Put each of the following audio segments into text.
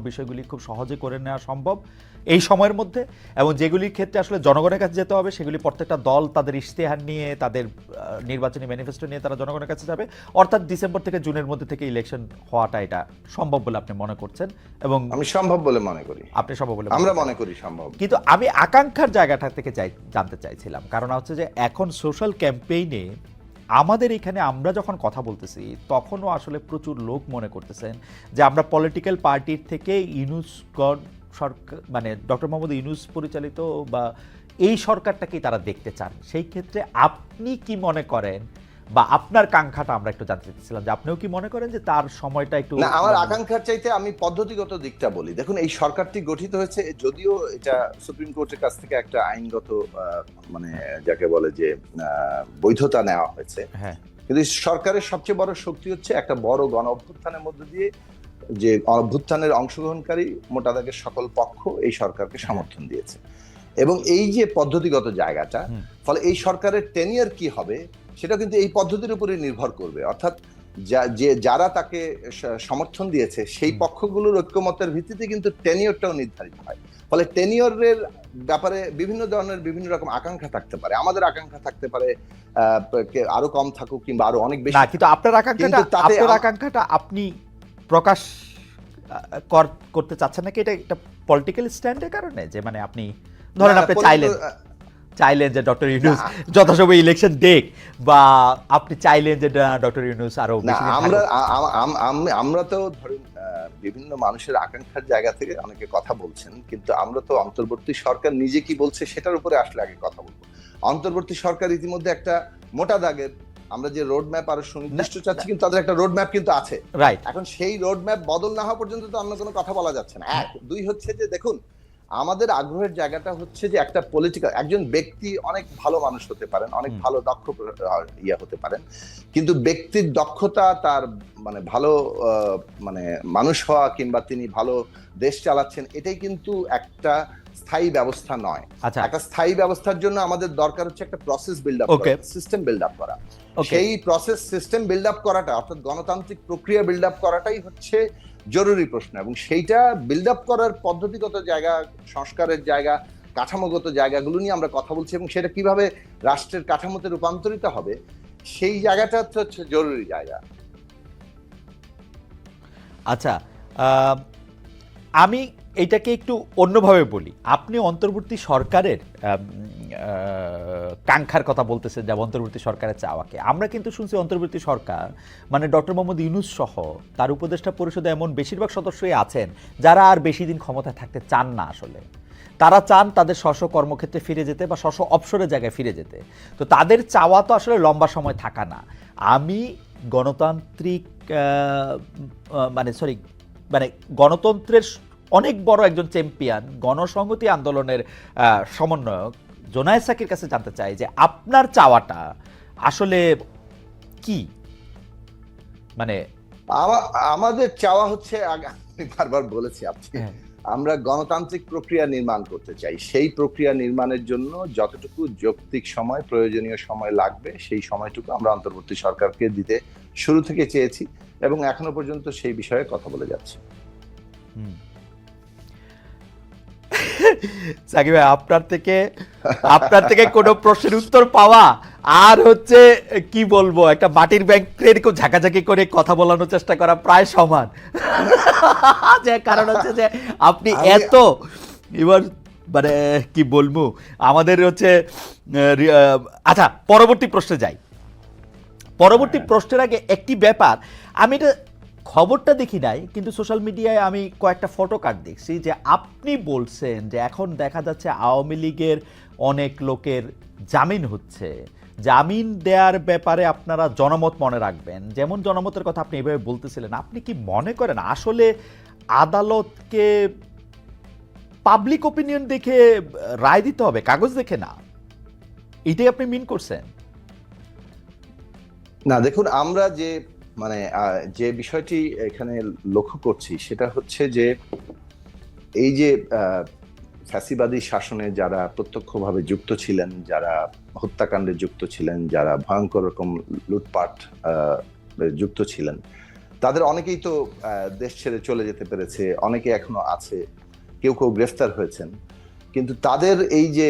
বিষয়গুলি খুব সহজে করে নেওয়া সম্ভব এই সময়ের মধ্যে এবং যেগুলির ক্ষেত্রে আসলে জনগণের কাছে যেতে হবে সেগুলি প্রত্যেকটা দল তাদের ইশতেহার নিয়ে তাদের নির্বাচনী ম্যানিফেস্টো নিয়ে তারা জনগণের কাছে যাবে। অর্থাৎ ডিসেম্বর থেকে জুনের মধ্যে থেকে ইলেকশন হওয়াটা এটা সম্ভব বলে আপনি মনে করছেন এবং আমি সম্ভব বলে মনে করি। আপনি সম্ভব বলে আমরা মনে করি সম্ভব। কিন্তু আমি আকাঙ্ক্ষার জায়গাটা থেকে চাই জানতে চাইছিলাম। কারণ হচ্ছে যে এখন সোশ্যাল ক্যাম্পেইনে আমাদের এখানে আমরা যখন কথা বলতেছি, তখনও আসলে প্রচুর লোক মনে করতেছেন যে আমরা পলিটিক্যাল পার্টির থেকে ইউনুস সরকার মানে ডক্টর মোহাম্মদ ইনুস পরিচালিত বা এই সরকারটাকেই তারা দেখতে চান। সেই ক্ষেত্রে আপনি কি মনে করেন বা আপনার কাঙ্ক্ষাটা আমরা একটু জানতে চাইছিলাম যে আপনিও কি মনে করেন যে তার সময়টা একটু না আমার আকাঙ্ক্ষার চাইতে আমি পদ্ধতিগত দিকটা বলি। দেখুন এই সরকারটি গঠিত হয়েছে যদিও এটা সুপ্রিম কোর্টের কাছ থেকে একটা আইনগত মানে যাকে বলে যে বৈধতা নেওয়া হয়েছে। হ্যাঁ। কিন্তু সরকারের সবচেয়ে বড় শক্তি হচ্ছে একটা বড় গণ অভ্যুত্থানের মধ্যে দিয়ে যে অভ্যুত্থানের অংশগ্রহণকারী মোটা দাগের সকল পক্ষ এই সরকারকে সমর্থন দিয়েছে। এবং এই যে পদ্ধতিগত জায়গাটা ফলে এই সরকারের টেনিয়ার কি হবে সেটা কিন্তু এই পদ্ধতির উপরে নির্ভর করবে। অর্থাৎ যে যারা তাকে সমর্থন দিয়েছে সেই পক্ষগুলোর ঐক্যমতের ভিত্তিতে কিন্তু টেনিয়রটাও নির্ধারিত হয়। ফলে টেনিয়রের ব্যাপারে বিভিন্ন ধরনের বিভিন্ন রকম আকাঙ্ক্ষা থাকতে পারে। আমাদের আকাঙ্ক্ষা থাকতে পারে আরও কম থাকুক কিংবা আরও অনেক বেশি কিন্তু আপনার আকাঙ্ক্ষাটা আপনার আকাঙ্ক্ষাটা আপনি প্রকাশ করতে চাচ্ছেন নাকি? এটা একটা পলিটিক্যাল স্ট্যান্ডের কারণে? যে মানে আপনি ধরেন আপনি চাইলেন চাইলেন যে ডক্টর ইউনুস। যথাসময় ইলেকশন দেখ বা আপনি চাইলেন যে ডক্টর ইউনুস আরও আমরা আমরা তো ধরুন বিভিন্ন মানুষের আকাঙ্ক্ষার জায়গা থেকে অনেকে কথা বলছেন কিন্তু আমরা তো অন্তর্বর্তী সরকার নিজে কি বলছে সেটার উপরে আসলে আগে কথা বলব। অন্তর্বর্তী সরকার ইতিমধ্যে একটা মোটা দাগের আমরা যে রোড ম্যাপ আরও সুনির্দিষ্ট চাচ্ছি কিন্তু তাদের একটা রোড ম্যাপ কিন্তু আছে। রাইট এখন সেই রোড ম্যাপ বদল না হওয়া পর্যন্ত তো অন্য কোনো কথা বলা যাচ্ছে না। এক দুই হচ্ছে যে দেখুন আমাদের আগ্রহের জায়গাটা হচ্ছে যে একটা পলিটিক্যাল একজন ব্যক্তি অনেক ভালো মানুষ হতে পারেন অনেক ভালো দক্ষ ইয়ে হতে পারেন। কিন্তু ব্যক্তির দক্ষতা তার মানে ভালো মানে মানুষ হওয়া কিংবা তিনি ভালো দেশ চালাচ্ছেন এটাই কিন্তু একটা স্থায়ী ব্যবস্থা নয়। আচ্ছা। একটা স্থায়ী ব্যবস্থার জন্য আমাদের দরকার হচ্ছে একটা process build up Okay. System build up করা। সেই প্রসেস সিস্টেম বিল্ড আপ করাটা অর্থাৎ গণতান্ত্রিক প্রক্রিয়া বিল্ড আপ করাটাই হচ্ছে জরুরি প্রশ্ন এবং সেইটা বিল্ড আপ করার পদ্ধতিগত জায়গা, সংস্কারের জায়গা, কাঠামোগত জায়গাগুলো নিয়ে আমরা কথা বলছি এবং সেটা কীভাবে রাষ্ট্রের কাঠামোতে রূপান্তরিত হবে, সেই জায়গাটা হচ্ছে জরুরি জায়গা। আচ্ছা আমি এটাকে একটু অন্যভাবে বলি। আপনি অন্তর্বর্তী সরকারের কাঙ্ক্ষার কথা বলতেছেন যে অন্তর্বর্তী সরকারের চাওয়াকে। আমরা কিন্তু শুনছি অন্তর্বর্তী সরকার মানে ডক্টর মোহাম্মদ ইউনুস সহ তার উপদেষ্টা পরিষদে এমন বেশিরভাগ সদস্যই আছেন যারা আর বেশি দিন ক্ষমতায় থাকতে চান না আসলে। তারা চান তাদের স্ব কর্মক্ষেত্রে ফিরে যেতে বা স্ব অবসরের জায়গায় ফিরে যেতে। তো তাদের চাওয়া তো আসলে লম্বা সময় থাকা না। আমি গণতান্ত্রিক মানে সরি মানে গণতন্ত্রের অনেক বড় একজন চ্যাম্পিয়ন গণসংহতি আন্দোলনের সমন্বয়ক। জোনায়েদ সাকির কাছে জানতে চাই যে আপনার চাওয়াটা আসলে কি? মানে আমা- আমাদের চাওয়া হচ্ছে বারবার বলেছি আপনি হ্যাঁ, আমরা গণতান্ত্রিক প্রক্রিয়া নির্মাণ করতে চাই। সেই প্রক্রিয়া নির্মাণের জন্য যতটুকু যৌক্তিক সময় প্রয়োজনীয় সময় লাগবে সেই সময়টুকু আমরা অন্তর্বর্তী সরকারকে দিতে শুরু থেকে চেয়েছি এবং এখনও পর্যন্ত সেই বিষয়ে কথা বলে যাচ্ছি। হুম। সাকিব ভাই আপনার থেকে আপনার থেকে কোনো প্রশ্নের উত্তর পাওয়া আর হচ্ছে কি বলব একটা মাটির ব্যাংকের কেউ ঝাঁকাঝাঁকি করে কথা বলানোর চেষ্টা করা প্রায় সমান। যে কারণ হচ্ছে যে আপনি এত এবার মানে কি বলব আমাদের হচ্ছে আচ্ছা পরবর্তী প্রশ্নে যাই। পরবর্তী প্রশ্নের আগে একটি ব্যাপার আমি এটা খবরটা দেখি নাই, কিন্তু সোশ্যাল মিডিয়ায় আমি কয়েকটা ফটো কার্ড দেখছি যে আপনি বলছেন যে এখন দেখা যাচ্ছে আওয়ামী লীগের অনেক লোকের জামিন হচ্ছে। জামিন দেওয়ার ব্যাপারে আপনারা জনমত মনে রাখবেন। যেমন জনমতের কথা আপনি এভাবে বলতেছিলেন, আপনি কি মনে করেন আসলে আদালতকে পাবলিক ওপিনিয়ন দেখে রায় দিতে হবে, কাগজ দেখে না? এটাই আপনি মিন করছেন? না, দেখুন, আমরা যে মানে যে বিষয়টি এখানে লক্ষ্য করছি সেটা হচ্ছে যে এই যে ফ্যাসিবাদী শাসনে যারা প্রত্যক্ষভাবে যুক্ত ছিলেন, যারা হত্যাকাণ্ডে যুক্ত ছিলেন, যারা ভয়ঙ্কর রকম লুটপাট যুক্ত ছিলেন, তাদের অনেকেই তো দেশ ছেড়ে চলে যেতে পেরেছে, অনেকে এখনও আছে, কেউ কেউ গ্রেফতার হয়েছেন, কিন্তু তাদের এই যে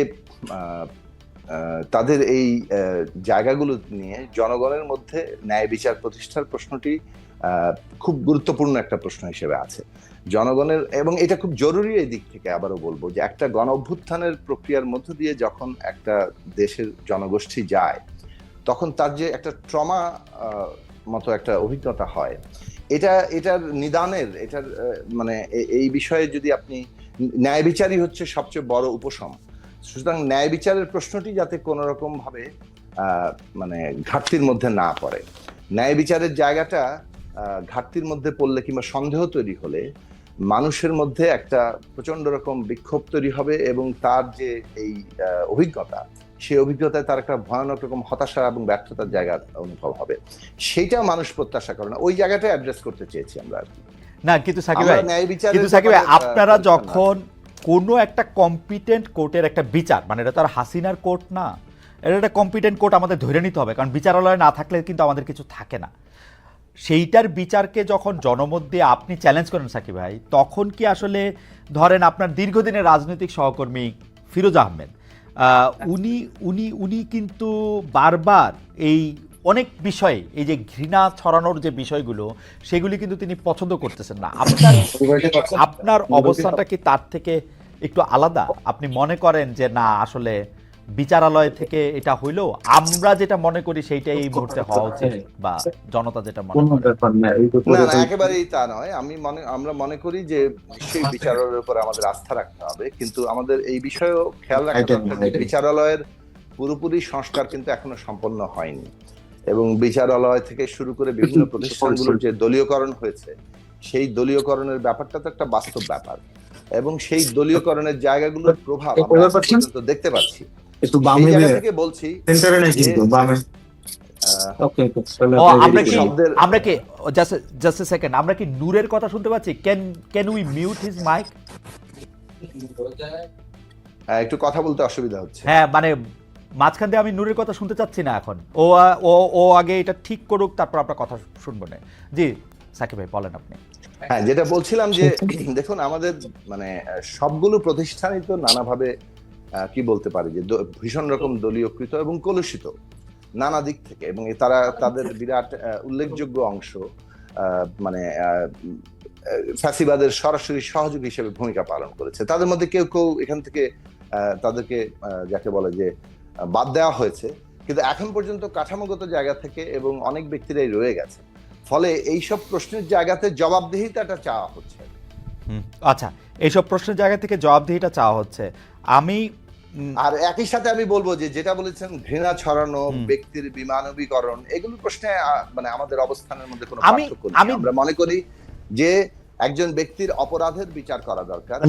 তাদের এই জায়গাগুলো নিয়ে জনগণের মধ্যে ন্যায় বিচার প্রতিষ্ঠার প্রশ্নটি খুব গুরুত্বপূর্ণ একটা প্রশ্ন হিসেবে আছে। জনগণের, এবং এটা খুব জরুরি এই দিক থেকে আবারও বলব যে একটা গণ অভ্যুত্থানের প্রক্রিয়ার মধ্য দিয়ে যখন একটা দেশের জনগোষ্ঠী যায়, তখন তার যে একটা ট্রমা মতো একটা অভিজ্ঞতা হয়। এটা, এটার নিদানের, এটার মানে এই বিষয়ে যদি আপনি, ন্যায় বিচারই হচ্ছে সবচেয়ে বড় উপশম। সুতরাং ন্যায় বিচারের প্রশ্নটি যাতে কোনো রকম ভাবে আহ, মানে ঘাটতির মধ্যে না পড়ে। ন্যায় বিচারের জায়গাটা ঘাটতির মধ্যে পড়লে কিংবা সন্দেহ তৈরি হলে মানুষের মধ্যে একটা প্রচণ্ড রকম বিক্ষোভ তৈরি হবে এবং তার যে এই অভিজ্ঞতা সেই অভিজ্ঞতায় তার একটা ভয়ানক রকম হতাশা এবং ব্যর্থতার জায়গা অনুভব হবে। সেইটা মানুষ প্রত্যাশা করে না। ওই জায়গাটা অ্যাড্রেস করতে চেয়েছি আমরা আর কি। না কিন্তু সাকিব ভাই কিন্তু সাকিব ভাই আপনারা যখন কোনো একটা কম্পিটেন্ট কোর্টের একটা বিচার মানে এটা তো আর হাসিনার কোর্ট না, এটা একটা কম্পিটেন্ট কোর্ট আমাদের ধরে নিতে হবে, কারণ বিচারালয় না থাকলে কিন্তু আমাদের কিছু থাকে না। সেইটার বিচারকে যখন জনমত দিয়ে আপনি চ্যালেঞ্জ করেন সাকিব ভাই, তখন কি আসলে ধরেন আপনার দীর্ঘদিনের রাজনৈতিক সহকর্মী ফিরোজ আহমেদ উনি উনি উনি কিন্তু বারবার এই অনেক বিষয়ে এই যে ঘৃণা ছড়ানোর যে বিষয়গুলো সেগুলি কিন্তু তিনি পছন্দ করতেছেন না। আপনার আপনার অবস্থানটা কি তার থেকে একটু আলাদা? আপনি মনে করেন যে না আসলে বিচারালয় থেকে এটা হইল আমরা যেটা মনে করি সেইটাই এই মুহূর্তে হওয়া উচিত বা জনতা যেটা মনে করে। না একেবারেই তা নয়। আমি মনে আমরা মনে করি যে নিশ্চয়ই বিচারালয়ের উপর আমাদের আস্থা রাখতে হবে। কিন্তু আমাদের এই বিষয়েও খেয়াল রাখতে এটাই। বিচারালয়ের পুরোপুরি সংস্কার কিন্তু এখনও সম্পন্ন হয়নি। এবং বিচারালয় থেকে শুরু করে বিভিন্ন প্রতিষ্ঠানগুলোর যে দলীয়করণ হয়েছে সেই দলীয়করণের ব্যাপারটা তো একটা বাস্তব ব্যাপার। এবং সেই দলীয়করণের জায়গাগুলোর প্রভাব আমরা পর্যন্ত দেখতে পাচ্ছি। একটু বামে থেকে বলছি সেন্টারে নেই কিন্তু যে- বামে। আহ, ওকে ওকে তাহলে ও আপনি আমরা কি করুন। আমরা কি জাস্ট জাস্ট এ সেকেন্ড আমরা কি নূরের কথা শুনতে পাচ্ছি? Can can we mute his mic ah, একটু কথা বলতে অসুবিধা হচ্ছে। হ্যাঁ মানে মাঝখান দিয়ে আমি নূরের কথা শুনতে চাচ্ছি না এখন। ও ও ও আগে এটা ঠিক করুক তারপর আপনার কথা শুনব না। জি সাকিব ভাই বলেন আপনি। হ্যাঁ যেটা বলছিলাম যে দেখুন আমাদের মানে সবগুলো প্রতিষ্ঠানই তো নানাভাবে কি বলতে পারি যে ভীষণ রকম দলীয়কৃত এবং কলুষিত নানা দিক থেকে। এবং তারা তাদের বিরাট উল্লেখযোগ্য অংশ আহ, মানে ফ্যাসিবাদের সরাসরি সহযোগী হিসেবে ভূমিকা পালন করেছে। তাদের মধ্যে কেউ কেউ এখান থেকে তাদেরকে যাকে বলে যে বাদ দেওয়া হয়েছে কিন্তু এখন পর্যন্ত কাঠামোগত জায়গা থেকে এবং অনেক ব্যক্তিরাই রয়ে গেছে। ফলে এইসব প্রশ্নের জায়গাতে জবাবদিহিতাটা চাওয়া হচ্ছে। হুম, আচ্ছা এইসব প্রশ্নের জায়গা থেকে জবাবদিহিটা চাওয়া হচ্ছে। আমি আর একই সাথে আমি বলব যে যেটা বলেছেন ঘৃণা ছড়ানো ব্যক্তির বিমানবীকরণ এগুলো প্রশ্নে মানে আমাদের অবস্থানের মধ্যে কোনো পার্থক্য নেই। আমি- আমরা মনে করি যে একজন ব্যক্তির অপরাধের বিচার করা দরকার।